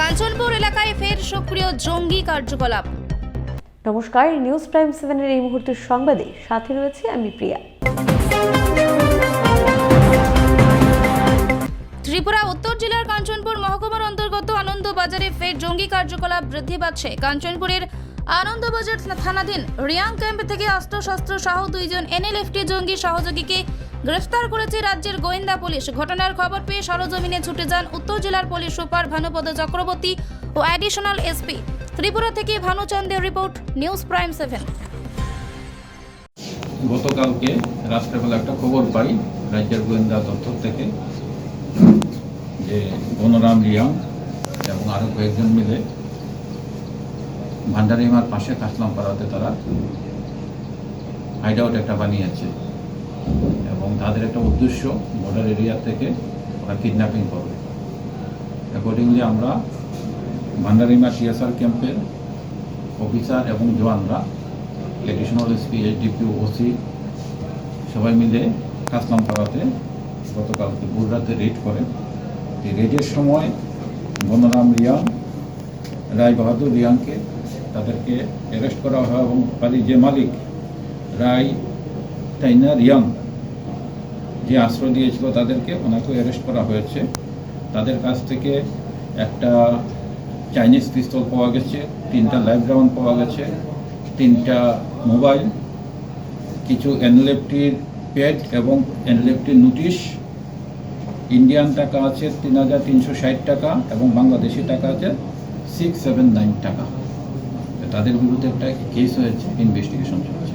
কাঞ্চনপুর এলাকায় ফের সক্রিয় জঙ্গি কার্যকলাপ। নমস্কার নিউজ প্রাইম সেভেনের এই মুহূর্তের সংবাদে সাথে রয়েছে আমি প্রিয়া। ত্রিপুরা উত্তর জেলার কাঞ্চনপুর মহকুমার অন্তর্গত আনন্দবাজারে ফের জঙ্গি কার্যকলাপ বৃদ্ধি পাচ্ছে। কাঞ্চনপুরের আনন্দবাজার থানাধীন রিয়াং ক্যাম্প থেকে অস্ত্রশস্ত্র সহ দুইজন এনএলএফটি জঙ্গি সহযোগীকে গ্রেফতার করেছে রাজ্যের গোয়েন্দা পুলিশ। ঘটনার খবর পেয়ে সরজমিনে ছুটে যান উত্তর জেলার পুলিশ সুপার ভানুপদ চক্রবর্তী ও অ্যাডিশনাল এসপি ত্রিপুরা থেকে ভানুচন্দের রিপোর্ট, নিউজ প্রাইম সেভেন। গতকালকে রাত্রেবেলা একটা খবর পাই রাজ্যের গোয়েন্দা দপ্তর থেকে যে বনরাম রিয়াং এবং আরও কয়েকজন মিলে ভান্ডারিমার পাশে কাসলাম পাড়াতে তারা হাইড আউট একটা বানিয়েছে। এবং তাদের একটা উদ্দেশ্য বর্ডার এরিয়া থেকে ওরা কিডন্যাপিং করবে। অ্যাকর্ডিংলি আমরা ভান্ডারিমা টিএসআর ক্যাম্পের অফিসার এবং জওয়ানরা এডিশনাল এসপি এইচডিপি ওসি সবাই মিলে কাসলাম পাড়াতে গতকালকে রাতে রেড করেন এই রেডের সময় বনরাম রিয়াং, রায় বাহাদুর রিয়াংকে তাদেরকে অ্যারেস্ট করা হয় এবং বাড়ির যে মালিক রায় টাইনা রিয়াং যে আশ্রয় দিয়েছিল তাদেরকে, ওনাকেও অ্যারেস্ট করা হয়েছে। তাদের কাছ থেকে একটা চাইনিজ পিস্তল পাওয়া গেছে, তিনটা লাইভ রাউন্ড পাওয়া গেছে, তিনটা মোবাইল কিছু এনএলএফটির প্যাড এবং এনএলএফটির নোটিশ ইন্ডিয়ান টাকা আছে তিন হাজার তিনশো ষাট টাকা এবং বাংলাদেশি টাকা আছে সিক্স সেভেন নাইন টাকা। তাদের বিরুদ্ধে একটা কেস হয়েছে ইনভেস্টিগেশন চলছে।